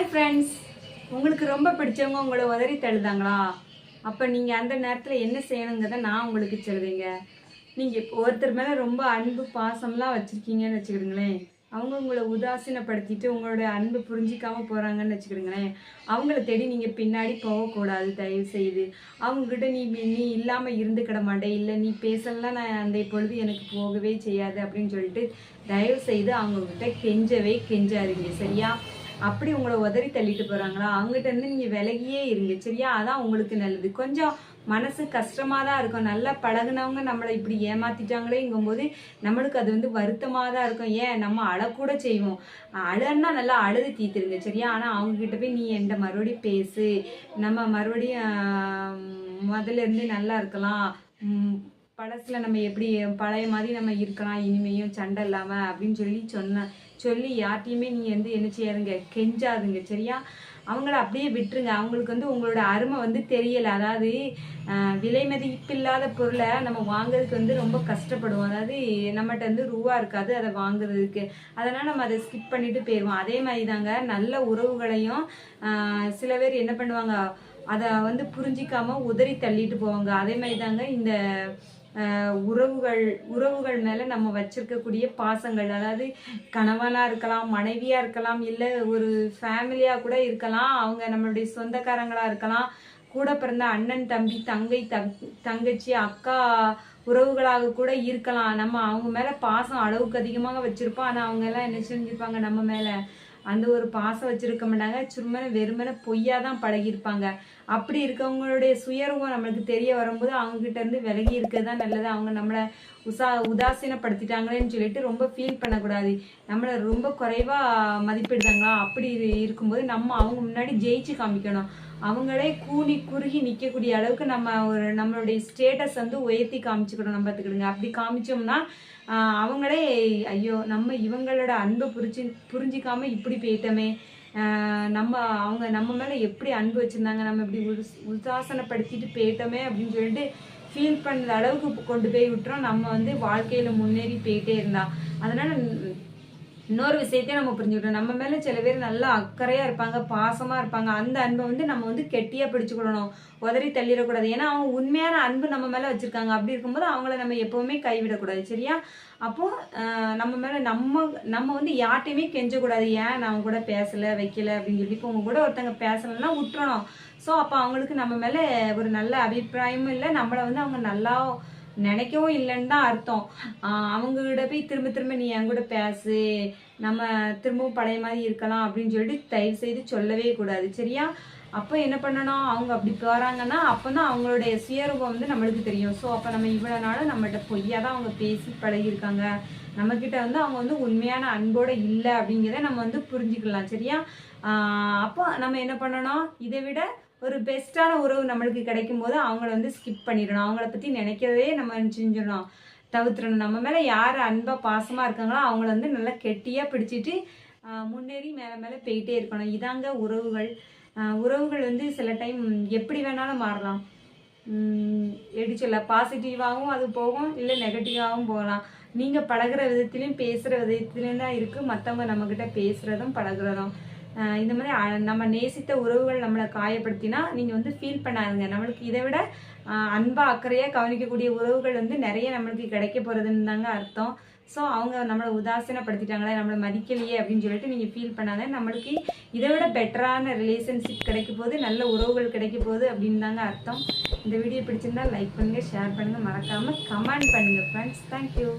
Hi friends உங்களுக்கு ரொம்ப பிடிச்சவங்க உங்களை உதறி தழுதாங்களா அப்போ நீங்கள் அந்த நேரத்தில் என்ன செய்யணுங்கிறத நான் உங்களுக்கு சொல்லுவீங்க. நீங்கள் இப்போ ஒருத்தர் மேலே ரொம்ப அன்பு பாசம்லாம் வச்சுருக்கீங்கன்னு வச்சுக்கிடுங்களேன். அவங்க உங்களை உதாசீனப்படுத்திட்டு உங்களோட அன்பு புரிஞ்சிக்காமல் போகிறாங்கன்னு வச்சுக்கிடுங்களேன். அவங்கள தேடி நீங்கள் பின்னாடி போகக்கூடாது தயவு செய்து அவங்கக்கிட்ட நீ நீ இல்லாமல் இருந்துக்கிட மாட்டே இல்லை நீ பேசலாம் நான் அந்த பொழுது எனக்கு போகவே செய்யாது அப்படின்னு சொல்லிட்டு தயவு செய்து அவங்கக்கிட்ட கெஞ்சவே கெஞ்சாதீங்க. சரியா? அப்படி உங்களை உதறி தள்ளிட்டு போகிறாங்களா அவங்ககிட்ட இருந்து நீங்கள் விலகியே இருங்க சரியா? அதான் உங்களுக்கு நல்லது. கொஞ்சம் மனசு கஷ்டமாக தான் இருக்கும். நல்லா பழகுனவங்க நம்மளை இப்படி ஏமாத்திட்டாங்களேங்கும்போது நம்மளுக்கு அது வந்து வருத்தமாக தான் இருக்கும். ஏன்? நம்ம அழக்கூட செய்வோம். அழன்னா நல்லா அழுது தீத்துருங்க சரியா? ஆனால் அவங்கக்கிட்ட போய் நீ என்கிட்ட மறுபடியும் பேசு. நம்ம மறுபடியும் முதல்ல இருந்து நல்லா இருக்கலாம். பழசுல நம்ம எப்படி பழைய மாதிரி நம்ம இருக்கலாம். இனிமேயும் சண்டை இல்லாமல் அப்படின்னு சொல்லி சொன்ன சொல்லி யார்ட்டையுமே நீங்கள் வந்து என்ன செய்யாதுங்க கெஞ்சாதுங்க சரியா? அவங்கள அப்படியே விட்டுருங்க. அவங்களுக்கு வந்து உங்களோட அருமை வந்து தெரியலை. அதாவது விலை மதிப்பில்லாத பொருளை நம்ம வாங்குறதுக்கு வந்து ரொம்ப கஷ்டப்படுவோம். அதாவது நம்மகிட்ட வந்து ரூபா இருக்காது அதை வாங்குறதுக்கு. அதனால் நம்ம அதை ஸ்கிப் பண்ணிட்டு போயிடுவோம். அதே மாதிரி தாங்க நல்ல உறவுகளையும் சில பேர் என்ன பண்ணுவாங்க அதை வந்து புரிஞ்சிக்காம உதறி தள்ளிட்டு போவாங்க. அதே மாதிரி தாங்க இந்த உறவுகள் உறவுகள் மேலே நம்ம வச்சிருக்கக்கூடிய பாசங்கள் அதாவது கணவனாக இருக்கலாம் மனைவியாக இருக்கலாம் இல்லை ஒரு ஃபேமிலியாக கூட இருக்கலாம் அவங்க நம்மளுடைய சொந்தக்காரங்களாக இருக்கலாம் கூட பிறந்த அண்ணன் தம்பி தங்கை தங்கச்சி அக்கா உறவுகளாக கூட இருக்கலாம். நம்ம அவங்க மேலே பாசம் அளவுக்கு அதிகமாக வச்சுருப்போம். ஆனால் அவங்க எல்லாம் என்ன செஞ்சுருப்பாங்க நம்ம மேலே? அந்த ஒரு பாசம் வச்சுருக்க மாட்டாங்க. சும்மா வெறுமனை பொய்யா தான் பழகியிருப்பாங்க. அப்படி இருக்கவங்களுடைய சுயரூபம் நம்மளுக்கு தெரிய வரும்போது அவங்க கிட்ட இருந்து விலகி இருக்கிறது தான் நல்லது. அவங்க நம்மளை உசா உதாசீனப்படுத்திட்டாங்களேன்னு சொல்லிட்டு ரொம்ப ஃபீல் பண்ணக்கூடாது. நம்மளை ரொம்ப குறைவாக மதிப்பிடுதாங்களா அப்படி இருக்கும்போது நம்ம அவங்க முன்னாடி ஜெயிச்சு காமிக்கணும். அவங்களே கூனி குறுகி நிற்கக்கூடிய அளவுக்கு நம்ம ஒரு நம்மளுடைய ஸ்டேட்டஸ் வந்து உயர்த்தி காமிச்சுக்கணும். நம்ம பார்த்துக்கிடுங்க. அப்படி காமிச்சோம்னா அவங்களே ஐயோ நம்ம இவங்களோட அன்பை புரிஞ்சு புரிஞ்சிக்காமல் இப்படி போயிட்டோமே. நம்ம அவங்க நம்ம மேலே எப்படி அன்பு வச்சுருந்தாங்க நம்ம இப்படி உஸ் உதாசனப்படுத்திட்டு போயிட்டோமே அப்படின்னு சொல்லிட்டு ஃபீல் பண்ணுற அளவுக்கு கொண்டு போய் விட்டுறோம். நம்ம வந்து வாழ்க்கையில் முன்னேறி போயிட்டே இருந்தா. அதனால் இன்னொரு விஷயத்தையும் நம்ம புரிஞ்சுக்கிட்டோம். நம்ம மேலே சில பேர் நல்லா அக்கறையாக இருப்பாங்க பாசமாக இருப்பாங்க. அந்த அன்பை வந்து நம்ம வந்து கெட்டியாக பிடிச்சுக்கிடணும் உதறி தள்ளிடக்கூடாது. ஏன்னா அவங்க உண்மையான அன்பு நம்ம மேலே வச்சுருக்காங்க. அப்படி இருக்கும்போது அவங்கள நம்ம எப்போவுமே கைவிடக்கூடாது. சரியா? அப்போ நம்ம மேலே நம்ம நம்ம வந்து யார்ட்டையுமே கெஞ்சக்கூடாது. ஏன் நான் அவங்க கூட பேசலை வைக்கல அப்படின்னு சொல்லி. இப்போ உங்க கூட ஒருத்தங்க பேசலைன்னா விட்டுறணும் ஸோ அப்போ அவங்களுக்கு நம்ம மேலே ஒரு நல்ல அபிப்பிராயமும் இல்லை. நம்மளை வந்து அவங்க நல்லா நினைக்கவும் இல்லைன்னு தான் அர்த்தம். ஆஹ் அவங்ககிட்ட போய் திரும்ப திரும்ப நீ என் கூட பேசு. நம்ம திரும்பவும் பழைய மாதிரி இருக்கலாம் அப்படின்னு சொல்லிட்டு தயவு செய்து சொல்லவே கூடாது. சரியா? அப்போ என்ன பண்ணணும்? அவங்க அப்படி போகிறாங்கன்னா அப்போ தான் அவங்களுடைய சுயரூபம் வந்து நம்மளுக்கு தெரியும். ஸோ அப்போ நம்ம இவ்வளோ நாளும் நம்மகிட்ட பொய்யாக தான் அவங்க பேசி பழகியிருக்காங்க. நம்மக்கிட்ட வந்து அவங்க வந்து உண்மையான அன்போடு இல்லை அப்படிங்கிறத நம்ம வந்து புரிஞ்சுக்கலாம். சரியா? அப்போ நம்ம என்ன பண்ணணும்? இதை விட ஒரு பெஸ்ட்டான உறவு நம்மளுக்கு கிடைக்கும் போது அவங்கள வந்து ஸ்கிப் பண்ணிடணும். அவங்கள பற்றி நினைக்கிறதே நம்ம செஞ்சிடணும். தவிர்த்துடணும். நம்ம மேலே யார் அன்பாக பாசமாக இருக்காங்களோ அவங்கள வந்து நல்லா கெட்டியாக பிடிச்சிட்டு முன்னேறி மேலே மேலே போயிட்டே இருக்கணும். இதாங்க உறவுகள். உறவுகள் வந்து சில டைம் எப்படி வேணாலும் மாறலாம். உம் எப்படி சொல்ல பாசிட்டிவாகவும் அது போகும் இல்லை நெகட்டிவாகவும் போகலாம். நீங்கள் பழகுற விதத்துலையும் பேசுகிற விதத்துலையும் தான் இருக்குது மற்றவங்க நம்மக்கிட்ட பேசுகிறதும் பழகுறதும். இந்த மாதிரி நம்ம நேசித்த உறவுகள் நம்மளை காயப்படுத்தினா நீங்கள் வந்து ஃபீல் பண்ணாதுங்க. நம்மளுக்கு இதை விட அன்பாக அக்கறையாக கவனிக்கக்கூடிய உறவுகள் வந்து நிறைய நம்மளுக்கு கிடைக்க போகிறதுன்னு தாங்க அர்த்தம். ஸோ அவங்க நம்மளை உதாசீனப்படுத்திட்டாங்களே நம்மளை மதிக்கலையே அப்படின்னு சொல்லிட்டு நீங்கள் ஃபீல் பண்ணாத நம்மளுக்கு இதை விட பெட்டரான ரிலேஷன்ஷிப் கிடைக்க போது நல்ல உறவுகள் கிடைக்க போகுது அப்படின்னு தாங்க அர்த்தம். இந்த வீடியோ பிடிச்சிருந்தா லைக் பண்ணுங்கள் ஷேர் பண்ணுங்கள் மறக்காமல் கமெண்ட் பண்ணுங்கள் ஃப்ரெண்ட்ஸ் தேங்க்யூ